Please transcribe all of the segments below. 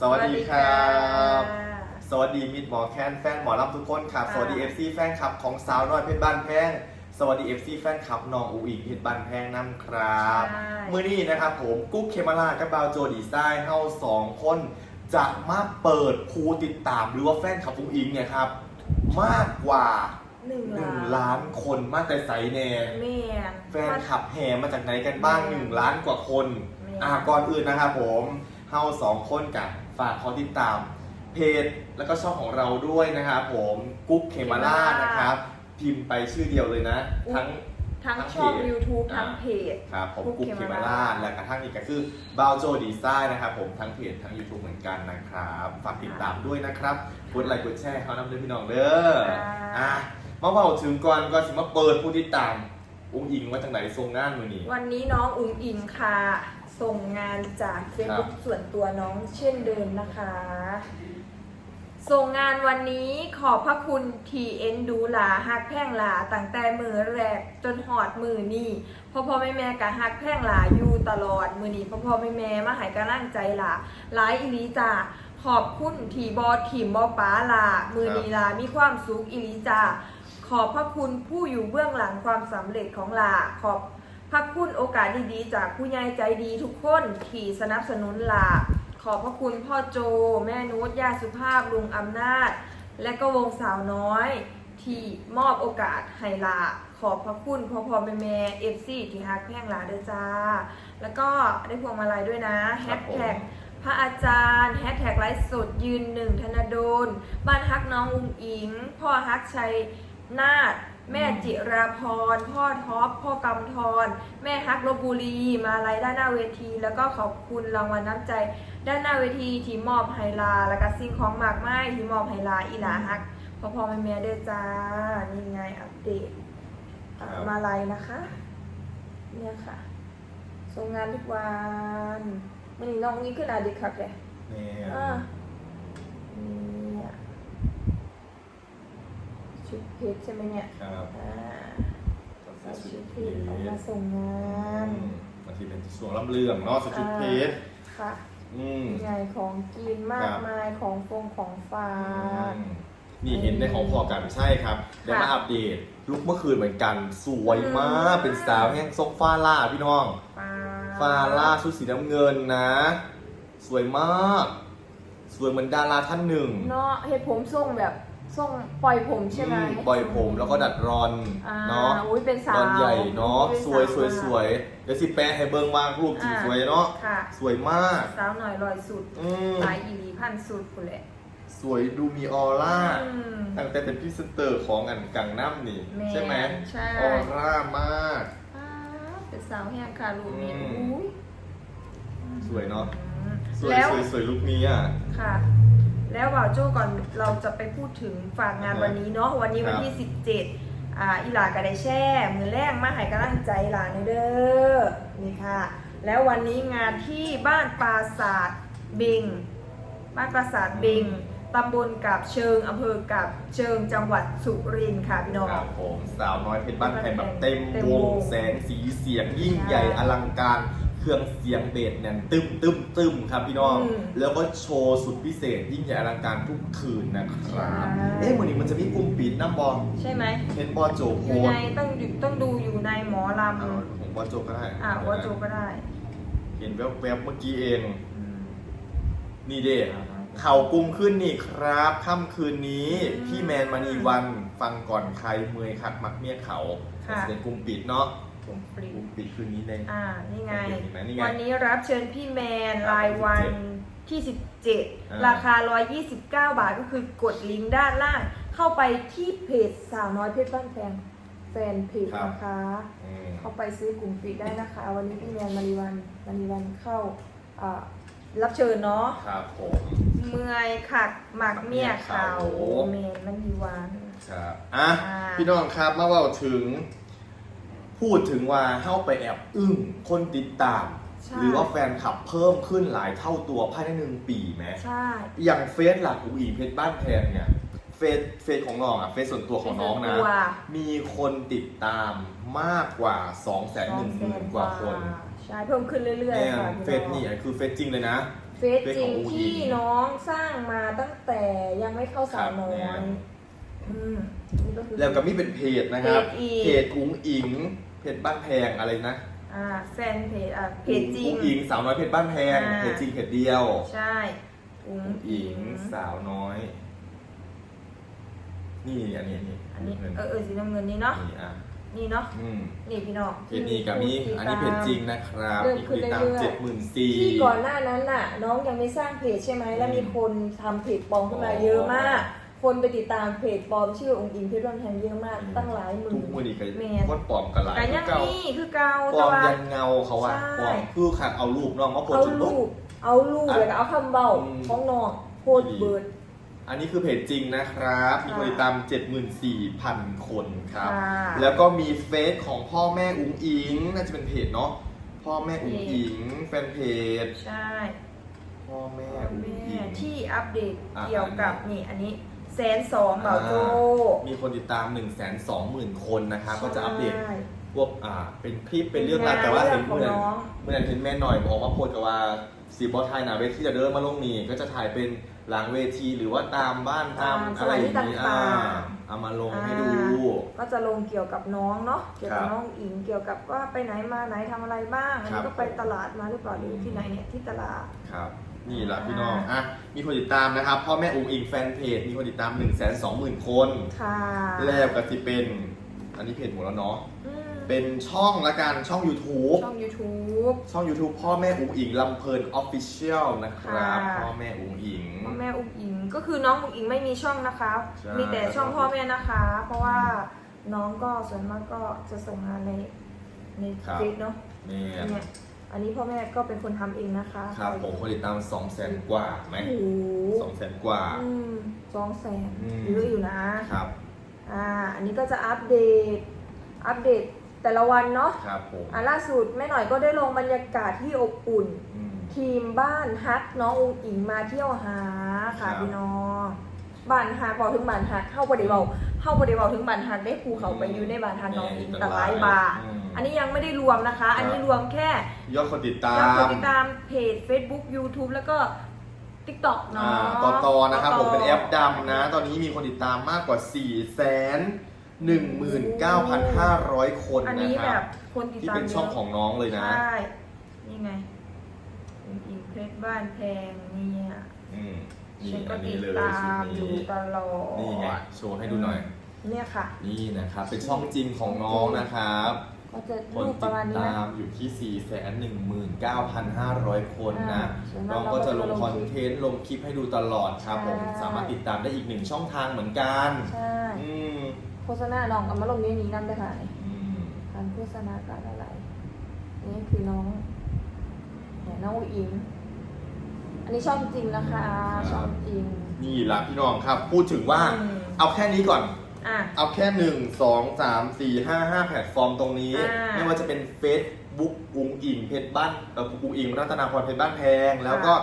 สวัสดีครับสวัสดีค่ะสวัสดีมิดหมอแคนแฟนหมอลำทุกคนครับค่ะสวัสดี FC แฟนคลับของสาวน้อยเพชรบ้านแพง สวัสดี FC แฟนคลับน้องอูอิงเพชรบ้านแพงน้ำครับใช่ มื่อนี้นะครับผมกุ๊กเคมาลากับบาวโจดีไซน์เฮาสองคน จะมาเปิดภูติดตามหรือว่าแฟนคลับอูอิงเนี่ยครับ มากกว่า หนึ่งหนึ่ล้างนล้านคนมากแต่ใสแน่ แม่นแฟนคลับแห่มาจากไหนกันบ้างแม่1ล้านกว่าคนแม่อ่าก่อนอื่นนะครับผม เฮาสองคนกับฝากขอติดตาม เพจแล้วก็ช่องของเราด้วยนะครับผมกุ๊กเคมาล่านะครับ พิมพ์ไปชื่อเดียวเลยนะ ทั้ง ทั้งทั้งช่อง เพจ YouTube อ่าทั้งเพจ ครับผมกุ๊กกุ๊กเคเคมามาล่าล่าและกระทั่งนี้ก็คือบาวโจดีไซน์นะครับผมทั้งเพจทั้ง YouTube เหมือนกันนะครับ ฝากติดตามด้วยนะครับกดไลค์กดแชร์เขานำด้วยพี่น้องเด้ออะมาเบาถึงก่อนก่อนสิมาเปิดผู้ติดตามอุ้งอิงว่าจังไหนทรงงานมือนี้ วันนี้น้องอุ๋งอิงค่ะ ส่งงานจากเฟซบุ๊กครับส่วนตัวน้องเช่นเดิมนะคะ ส่งงานวันนี้ขอบพระคุณทีเอ็นดูหลาฮักแพ่งหลาตั้งแต่มือแรกจนหอดมือนี่พ่อพ่อแม่แม่กะฮักแพ่งหลาอยู่ตลอดมือนี้พ่อพ่อแม่แม่มาใหายกำลังใจหลาหลายอีหลีจ้าขอบคุณทีบอทีมบอป้าหลา มือนี้หลา มีความสุขอีหลีจ้าขอบพระคุณผู้อยู่เบื้องหลังความสำเร็จของหลาขอบ พระคุณโอกาสดีๆ จากผู้ใหญ่ใจดีทุกคนที่สนับสนุนหลาขอบพระคุณพ่อโจ แม่นุชย่าสุภาพลุงอำนาจ และก็วงสาวน้อย ที่มอบโอกาสให้ลาขอบพระคุณพ่อพ่อแม่แม่เอฟซีที่ฮักแพ่งลาเด้อจ้า แล้วก็ได้พวงมาลัยด้วยนะแฮชแท็กพระอาจารย์แฮชแท็กไลฟ์สดยืนหนึ่งธนดลบ้านฮักน้องอุ้งอิง พ่อฮักชัยนาฏ แม่จิราพร พ่อท็อป พ่อกำธรแม่ฮักลบบุรี มาลัยด้านหน้าเวที แล้วก็ขอบคุณรางวัลน้ำใจ ด้านหน้าเวทีที่มอบไฮลา แล้วก็สิ่งของมากมายที่มอบไฮลาอีหลาฮักพอพอแม่แม่เด้อจ้า นี่ไงอัปเดตอะครับ มาลัยนะคะ เนี่ยค่ะส่งงานทุกวันมันนี่น้องนี่ขึ้นอาดิคักเลยนี่อ่าเนี่ย ชุดเพชรใช่ไหมเนี่ยครับอ่าก็ใส่คือชุชุดดเพเพชรออกมาชรส่งงานบางทีเป็นช่วงลำเลืองเนาะสชุดเพชรค่ะอืมใหญ่ของกินมาคกรับมายของฟงของฝากนี่เห็นในของพอกันใช่ครับเดี๋ยวมาอัปเดตลุกเมื่อคืนเหมือนกัน สวยมากอืมเป็นสาวแห่งซกฟ้าล่าพี่น้องปลาฟ้าล่าชุดสีน้ำเงินนะ สวยมาก สวยเหมือนดาราท่านหนึ่งเนาะเห็ดผมทรงแบบ ทรงปล่อยผมใช่ไหมอืมปล่อยผมแล้วก็ดัดรอนอ่าเนาะอุ้ยเป็นสาวรอนใหญ่เนาะเป็นสวยสวยมากสวยเดี๋ยวสิแปะให้เบิ้งว่างรูปจริงอ่า สวยเนาะค่ะ สวยมาก สาวหน่อยลอยสุดอืมหลายอีหลีพันสุดคุณแหละสวยดูมีออร่า อืม ตั้งแต่เป็นพรีเซนเตอร์ของอันกังน้ำนี่ แม่ใช่ไหมใช่ ออร่ามากอ่าเป็นสาวแห้งค่ะรูปนี้อืม อุ้ยสวยเนาะอืมสวยแล้วสวยสวยลุคนี้อะ ค่ะ แล้วบ่าวโจ้ก่อนเราจะไปพูดถึงฝากงานอ่าฮะวันนี้เนาะวันนี้วันครับที่ 17อ่าอีหลากระไดแช่ มือแรกมาใหายกำลังใจหลานเด้อนี่ค่ะ แล้ววันนี้งานที่บ้านปราศาสตร์เบงบ้านปราศาสตร์เบงตำบลกับเชิงอำเภอกับเชิงจังหวัดสุรินทร์ค่ะพี่น้อง ครับผมสาวน้อยเพชรบ้านแพงแบบเต็มเต็มววงงแสงสีเสียงยิ่งใช่ใหญ่อลังการ เครื่องเสียงเบสเนี่ยตึมตึมตึมครับพี่น้อง อืม แล้วก็โชว์สุดพิเศษยิ่งใหญ่อลังการทุกคืนนะครับใช่เอ๊ะวันนี้มันจะมีกลุ่มปิดน้ำบอลใช่ไหม เห็นบอลโจอโพยู่สในต้องอยู่ต้องดูอยู่ในหมอลเอาำของบอลโจก็ได้อ่าว่าโจก็ได้เห็นแวบๆเมื่อกี้เองนี่เด้เข่ากลุ่มขึ้นนี่ครับค่ำคืนนี้ อืมพี่แมนมณีวันฟังก่อนใครเมยคักมักเมียเขาค่ะ เป็นกลุ่มปิดเนาะ กลุ่มฟรีกลุ่มปิดคืนนี้ในอ่านี่ไงเห็นไหมนี่ไง วันนี้รับเชิญพี่แมนครับรายวัน17ที่อ่า17 ราคา 129 บาทก็คือกดลิงก์ด้านล่าง เข้าไปที่เพจสาวน้อยเพชรบ้านแพงแฟนเพจนะคะอืมเข้าไปซื้อกลุ่มปิดได้นะคะ วันนี้พี่แมนมาริวันมาริวันเข้าอ่ารับเชิญเนาะครับผมเมื่อยขักหมักเมียเขาโอ้เมนมันมีวันครับอะอ่าพี่น้องครับมาเว่าถึง พูดถึงว่าเข้าไปแอบอึ้งคนติดตาม ใช่ หรือว่าแฟนคลับเพิ่มขึ้นหลายเท่าตัวภายในหนึ่งปีไหม ใช่ อย่างเฟซหลักอุ๋ยเพชรบ้านแพงเนี่ยเฟซเฟซของน้องอะเฟซส่วนตัวของน้องนะตัว มีคนติดตามมากกว่า2 1 0 0 0 0 0กว่าคนใช่เพิ่มขึ้นเรื่อยเนี่ยๆค่ะเฟซนี่อะคือเฟซจริงเลยนะ เฟซจริงที่น้องสร้างมาตั้งแต่ยังไม่เข้าสาวน้อครัยบอืมนี่ก็คือ แล้วก็มีเป็นเพจนะครับ เพจอีก เพจอุ้งอิง เพจบ้านแพงอะไรนะอ่าแฟนเพจอะเพจจริง อุ้งอิงสาวน้อยเพจบ้านแพงอ่า เพจจริงเพจเดียวใช่อุ้งอุ้งอิอิงง สาวน้อย นี่อันนี้อันนี้อันนี้เงินเออเออสีน้ำเงินนี่เนาะนี่อะนี่เนาะอืมนี่พี่น้องเพจนี้กับมีที่อันนี้เพจติดตามจริงนะครับเริ่มมีขึ้คนนติดตามเรื่อยๆ เจ็ดหมื่นสี่ ที่ก่อนหน้านั้นน่ะ น้องยังไม่สร้างเพจใช่ไหมแล้วมีคนทำเพจปลอมขึ้นมาเยอะมาก คนไปติดตามเพจปลอมชื่อองค์อิงเพชรบ้านแพงเยอะมาก ตั้งหลายหมื่ทุนกมือนี่ก็แมนวัดปลอมกันหลายแต่คืยัองเก่านี่คือเก่าปลแต่อมว่ายันเงาเขาอะใช่ปลอมคือขัดเอารูปน้องมาโพสเอาต์จนรูปุ๊บปเอารูปอะแล้วก็เอาคำเบาอืมของน้องโพสต์เบิร์ดอันนี้คือเพจจริงนะครับ มีคนติดตาม 74,000 คนครับค่ะแล้วก็มีเฟซของพ่อแม่อุ้งอิง น่าจะเป็นเพจเนาะ พ่อแม่อุ้งอิงแฟนเพจ ใช่ พ่อแม่แม่อุ้งอิงที่อัปเดตอะเกี่ยวกับนี่อันนี้ แสนสองเบาโจ มีคนติดตาม1 2 0 0 0 0คนนะครับก็จะอัปเดตใช่พวกอ่าเป็นคลิปเป็นเรื่องราวแต่ว่าเห็นขอเมื่งอน้องเมื่อนั้นเห็นแม่หน่อยบอกว่าโพสต์กับว่าสีบอไทยนาเวทีจะเดินมาลงนี่ก็จะถ่ายเป็นหลังเวทีหรือว่าตามบ้านตามตามอะไรอย่างนี้สถานที่อ่าต่างเอามาลงให้ดู ก็จะลงเกี่ยวกับน้องเนาะเกี่ยวกับครับน้องอิงเกี่ยวกับว่าไปไหนมาไหนทำอะไรบ้างอันครันี้บก็ไปตลาดมาหรือเปล่าหรือที่ไหนเนี่ยที่ตลาดครับ นี่แหละพี่น้องอะมีคนติดตามนะครับพ่อแม่อุ้งอิงแฟนเพจมีคนติดตาม1 2 0 0 0 0คน ค่ะแล้วก็จะเป็น อันนี้เพจหมดแล้วเนาะอืมเป็นช่องละกันช่อง YouTube ช่อง YouTube ช่อง YouTube พ่อแม่อุ้งอิงลำเพลินออฟฟิเชียลนะครับค่ะ พ่อแม่อุ้งอิง พ่อแม่อุ้งอิงก็คือน้องอุ้งอิงไม่มีช่องนะคะ ใช่ มีแต่ช่องพ่อแม่นะคะ เพราะว่าน้องก็ส่วนมากก็จะส่งงานในในครับเฟซเนาะนี่เนี่ย อันนี้พ่อแม่ก็เป็นคนทำเองนะคะครับผมคนติดตาม2 0 0 0 0 0กว่าไหมโอ้โหสองแสนกว่าอืมสองแสนอืม เยอะอยู่นะ ครับอ่า อันนี้ก็จะอัปเดต อัปเดตแต่ละวันเนาะ ครับผมอ่าล่าสุดแม่หน่อยก็ได้ลงบรรยากาศที่อบอุ่น อืม ทีมบ้านฮักน้องอุงอิงมาเที่ยวหาครัค่ะบ พี่น้อง บ้านฮักบอกถึงบ้านฮักเข้าบริเวาเข้าบริเวาถึงบ้านฮักได้ภูเขาไปอยู่ในบ้านฮักน้องอิงนี่แต่หลายบาทอืม อันนี้ยังไม่ได้รวมนะคะ อันนี้รวมแค่ยอดคนติดตายอดคนมติดตามเพจ Facebook YouTube แล้วก็ TikTok เนาะอ่าต่อต่อนะครับผมเป็นแอปต่ดำนะ ตอนนี้มีคนติดตามมากกว่า 4 1 9 5 0 0 คนอันนะนี้คแบรับบคนติดที่ตามเป็นช่องยะของน้องเลยนะ ใช่นี่ไงอุงอิงเพชรบ้านแพงเนี่ย อืม นี่ฉันก็อันตินี้ดเลยตาชุมดดูนี้ตลอดนี่ไงโชว์ให้ดูหน่อย เนี่ยค่ะ นี่นะครับ เป็นช่องจริงของน้องนะครับ ก็จะคนรูปปติระดมาณนี้ตานะมอยู่ที่ 4 1 9 5 0 0 คนนะ อ่าส่วนมากน้องก็จะลงเราก็จะลงคอนเทนต์ลงคลิปให้ดูตลอดครับ ผม ใช่ สามารถติดตามได้อีกหนึ่งช่องทางเหมือนกัน ใช่ อืมโฆษณาน้องเอามาลงในนี้นั่นด้วยค่ะอืมการโฆษณาการอะไร นี่คือน้องเนี่ยน้องอุงอิง อันนี้ช่องจริงนะคะช่องจริง นี่ละพี่น้องครับ พูดถึงว่าอืม เอาแค่นี้ก่อน อะ เอาแค่หนึ่งสองสามสี่ห้าห้าแพลตฟอร์มตรงนี้ อ่าไม่ว่าจะเป็น Facebook อุงอิงเพจบ้านเอ่ออุงอิงรัตนาพรเพจบ้านแพง แล้วก็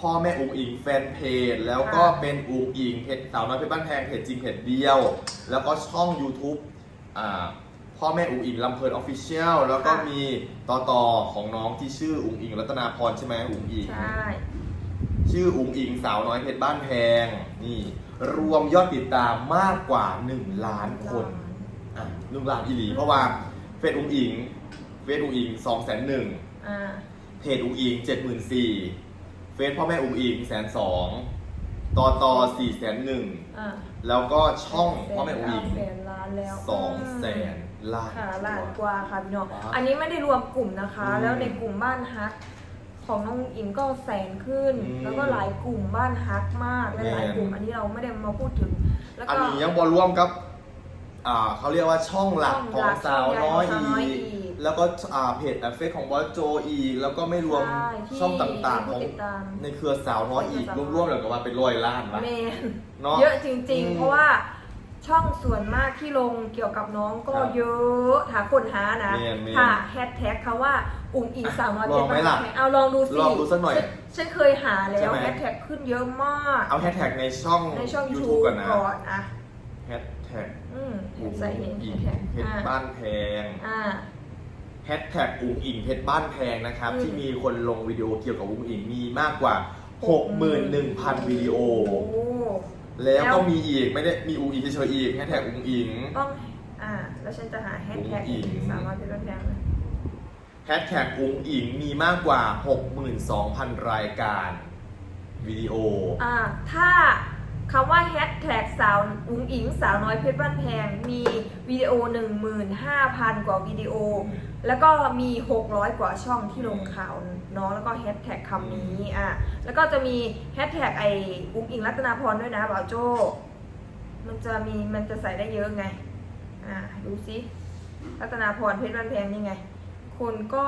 พ่อแม่อุงอิงแฟนเพจ แล้วก็ค่ะ เป็นอุงอิงเพจสาวน้อยเพจบ้านแพงเพจจริงเพจเดียว แล้วก็ช่อง YouTube อ่าพ่อแม่อุงอิงลำเพลินออฟฟิเชียลแล้วก็มีต่อต่อของน้องที่ชื่ออุงอิงรัตนาพรใช่ไหมอุงอิง ใช่ ชื่ออุงอิงสาวน้อยเพชรบ้านแพงนี่รวมยอดติดตามมากกว่า 1 ล้านคนอะหนึ่งล้านอีหลี เพราะว่าเฟซอุงอิงเฟซอุงอิง2 0 0 0 0อ่าเพจอุงอิง74,000เฟซพ่อแม่อุงอิงแสนสองต่อต่อ4แสนหนึ่งอ่าแล้วก็ช่องพ่อแม่อุงอิงแสนล้านแล้วสองแสนล้านค่ะล้านกว่าค่ะพี่น้องว้าวอันนี้ไม่ได้รวมกลุ่มนะคะอืมแล้วในกลุ่มบ้านฮัก ของน้องอิงก็แสนขึ้น อืมแล้วก็หลายกลุ่มบ้านฮักมากและหลายแม่น กลุ่ม อันนี้เราไม่ได้มาพูดถึง แล้วอันก็นี้ยังบอรวมกับอ่าเขาเรียกว่าช่องหลักของสาวน้อยช่องใหญ่ของสาวน้อยอีอีกกแล้วก็อ่าเพจเฟซของบอสโจอีกแล้วก็ไม่รวมใช่ที่ช่องต่างๆผู้ของติดตาม ในเครือสาวน้อยอีกสาวน้อยรวมๆแล้วก็ว่าเป็นร้อยล้านวะ เมนเนาะเยอะจริงอืมๆ เพราะว่าช่องส่วนมากที่ลงเกี่ยวกับน้องก็ครับเยอะหาคนหานะแม่นๆค่ะแฮชแท็กคำว่า อุ้งอิงสาวน้อยลองไหมล่ะเอาลองดูสิลองดูสักหน่อยฉัฉันเคยหาแล้ใช่วไหม แฮชแท็กขึ้นเยอะมาก เอาแฮชแท็กในช่องในช่อง YouTube YouTube ก่อนนะก่อนอะแฮชแท็กอืมอุ๋งใส่เห็นอิแฮงชแท็กเพชรอ่าบ้านแพงอ่า แฮชแท็กอุ๋งอิงเพชรบ้านแพงนะครับ อืม ที่มีคนลงวิดีโอเกี่ยวกับอุ๋งอิงมีมากกว่า 61,000 วิดีโอ โอ้ แล้วก็มีอีกไม่ได้มีอูอีเฉยๆอีกแฮชแท็กอุ้งอิง ต้องอ่า แล้วฉันจะหาแฮชแท็กอุ๋งอิ๋งสามร้อยเป็นต้นแทนเลย แฮชแท็กอุ้งอิงมีมากกว่า 62,000 รายการวิดีโอ อ่าถ้าคำว่าแฮชแท็กสาวอุ้งอิงสาวน้อยเพชรบ้านแพงมีวิดีโอ 15,000 กว่าวิดีโอ แล้วก็มี 600 กว่าช่องที่ลงข่าวเน้องแล้วก็แฮชแท็กคำนี้อะแล้วก็จะมีแฮชแท็กไอ้อุ้งอิงรัตนาพรด้วยนะบ่าวโจมันจะมีมันจะใส่ได้เยอะไง อ่าดูซิรัตนาพรเพชรบ้านแพงนี่ไง คนก็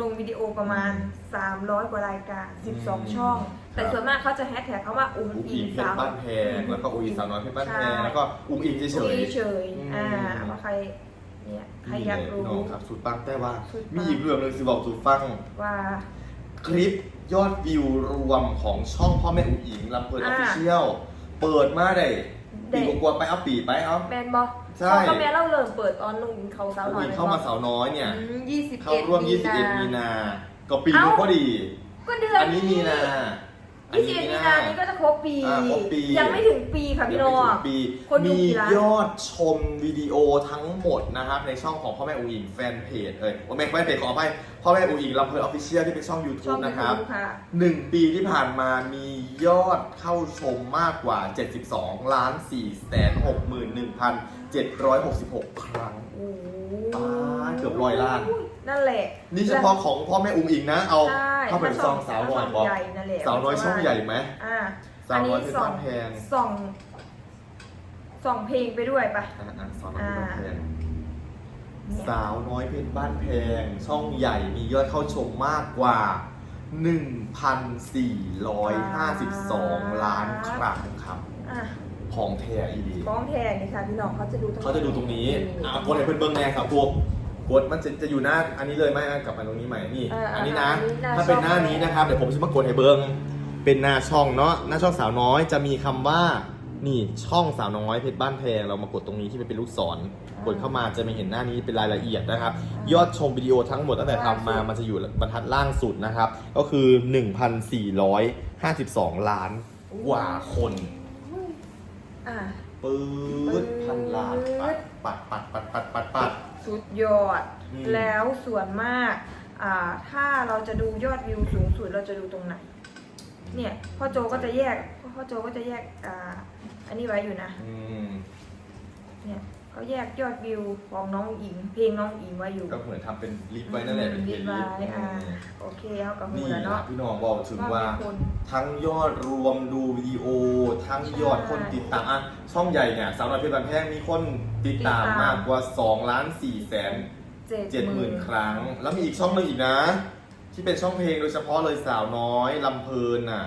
ลงวิดีโอประมาณ 300 กว่ารายการ 12 ช่อง แต่ส่วนมากเขาจะแฮชแท็กเขาว่าอุ้งอุ้งอิอิงงเพชสารวบ้านแพงแล้วก็อุ้งอิงสาวน้อยเพชรบ้านแพงใช่แล้วก็อุ้งอิงเฉเฉยยๆเฉยๆอ่าอืม ว่าใครเนี่ยๆใครอยากรู้ นี่แหละพี่น้องครับสุดปังแต่ว่า สุดปัง มีอีกเรื่องหนึงสิบอกสุดฟัง ว่า คลิปยอดวิวรวมของช่องพ่อแม่อุ้งอิงลำเพลินอออ่าฟฟิเชียลเปิดมาได้ได้ ปีกว่าๆไปเอาปีไปเอาแมนบอ ใช่ เขาก็แม้เราเริ่มเปิดตอนลงเขาสาวน้อยเข้ามาสาวน้อยเนี่ย ยี่สิบเข้าเอ็ดร่วม 21 มีนา ก็ปีนี้พอดี ก็เดือนอันนี้มีนายี่สิบเอ็ดมีนานี้ก็จะครบปีครบปี ยังไม่ถึงปีค่ะพี่น้องมีมียอดชมวิดีโอทั้งหมดนะครับ ในช่องของพ่อแม่อุ๋งอิงแฟนเพจเอ้ยพ่อแม่แฟนเพจขออภัพ่อแม่อุ๋งอิงลำเพลออฟฟิเชียลที่เป็นช่อง ชอบ YouTube นะครับหนึ่งปีที่ผ่านมามียอดเข้าชมมากกว่า 72 ล้าน4 6 1น 766 ครั้งอ้ตายเกือบร้อยล้าน นั่นแหละ นี่เฉพาะของพ่อแม่อุ้งอิงนะ เอาใช่เข้าไปซองสาวน้อยบอสใหญ่นั่นแหละสาวน้อยช่องใหญ่ไหมอ่าสาวน้อยเป็นบ้านแพงส่องส่องเพลงไปด้วยปะอ่าสาวน้อยเป็งสาวน้อยเพชรบ้านแพง ช่องใหญ่มียอดเข้าชมมากกว่า 1,452 ล้านครั้งครับ ของแท้อีดีกล้องแทนนี่ค่ะพี่น้องเขาจะดูตรงเขาจะดูตรงนี้อะกดให้เพื่อนเบิ้งแน่ครับพวกกดมันจะจะอยู่หน้าอันนี้เลยไหมอะกลับมาตรงนี้ใหม่นี่เอันนี้นะหถ้าเป็นหน้านี้นะครับเดี๋ยวผมจะมากดให้เบิ้งเป็นหน้าช่องเนาะหน้าช่องสาวน้อยจะมีคำว่านี่ช่องสาวน้อยเพชรบ้านแพงเรามากดตรงนี้ที่เป็นลูกศรกดเข้ามาจะไม่เห็นหน้านี้เป็นรายละเอียดนะครับ ยอดชมวิดีโอทั้งหมดตั้งแต่ทำมามันจะอยู่บรรทัดล่างสุดนะครับ ก็คือ 1,452 ล้านกว่าคน อะปื๊ดพันล้านปัดปัดปัดปัดปัดปัดปัด สุดยอด อืม แล้วส่วนมากอ่าถ้าเราจะดูยอดวิวสูงสุดเราจะดูตรงไหน เนี่ยพ่อโจก็จะแยกพ่อโจก็จะแยกอ่าอันนี้ไว้อยู่นะ อืมเนี่ย เขาแยกยอดวิวของน้องอิง เพลงน้องอิงไว้อยู่ก็เหมือนทำเป็นลิสต์ไว้นั่นแหละเป็นเพลลิสย์ต์ลิไว้สต์อ่าโอเคเอากับมืนี่อแล้วนะเนาะพี่น้องบอกถึงว่ามีคน ทั้งยอดรวมดูวิดีโอ ทั้งยอดคนติดตามอะช่องใหญ่เนี่ยสาวน้อยเพชรบางแพงมีคนติดตามมากกว่า2ล้าน4แสนเจ็ดเจ็ดหมื่นครั้ง แล้วมีอีกช่องหนึ่งอีกนะ ที่เป็นช่องเพลงโดยเฉพาะเลยสาวน้อยลำเพลินอะ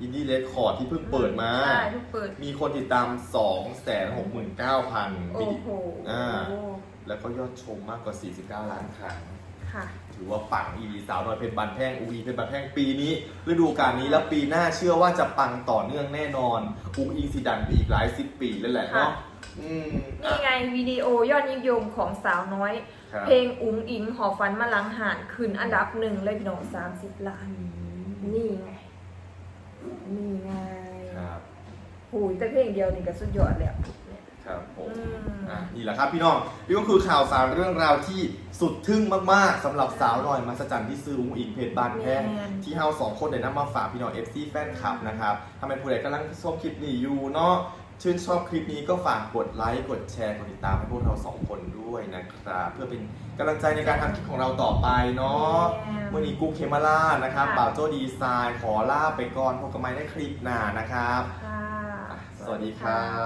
อินดี้เรคคอร์ดที่เพิ่งเปิดมา ใช่เพิ่งเปิด มีคนติดตาม 2 6 9 0 0 0โอ้โหอ่า แล้วก็ยอดชมมากกว่า 49 ล้านครั้ง ค่ะ ถือว่าปังอีสาวน้อยเพชรบันแพงอูอีเพชรบันแพงปีนี้ฤดูกาลนี้แล้วปีหน้าเชื่อว่าจะปังต่อเนื่องแน่นอนอูอีซีดันไปอีกหลายสิบปีแล้วแหละเนาะค่ะ อืมนี่ไงวิดีโอยอดนิยมของสาวน้อย ครับเพลงอุ๋งอิงหอฟันมาลังหานขึ้นอันดับหนึ่งเลยพี่น้องสามสิบล้านนี่ไง นี่ไงครับหูยแต่เพลงเดียวนี่ก็สุดยอดแล้วเนี่ยครับผมอืม อะนี่แหละครับพี่น้องนี่ก็คือข่าวสารเรื่องราวที่สุดทึ่งมากๆสำหรับสาวน้อยมาสจันที่ซื้ออุ้งอิงเพจบานแพงแม่นที่เฮาสองคนได้นำมาฝากพี่น้อง FC แฟนคลับนะครับถ้าเป็นผู้ใดกำลังชมคลิปนี้อยู่เนาะ ชื่นชอบคลิปนี้ก็ฝากกดไลค์ กดแชร์ กดติดตามให้พวกเราสองคนด้วยนะครับ เพื่อเป็นกำลังใจในการทำคลิปของเราต่อไปเนาะแม่นมื่อนี้กูเคมาล่านะครับค่ะบ่าวโจดีไซน์ขอลาไปก่อนพบกันใหม่ในคลิปหน้านะครับค่ะสวัสดีครับ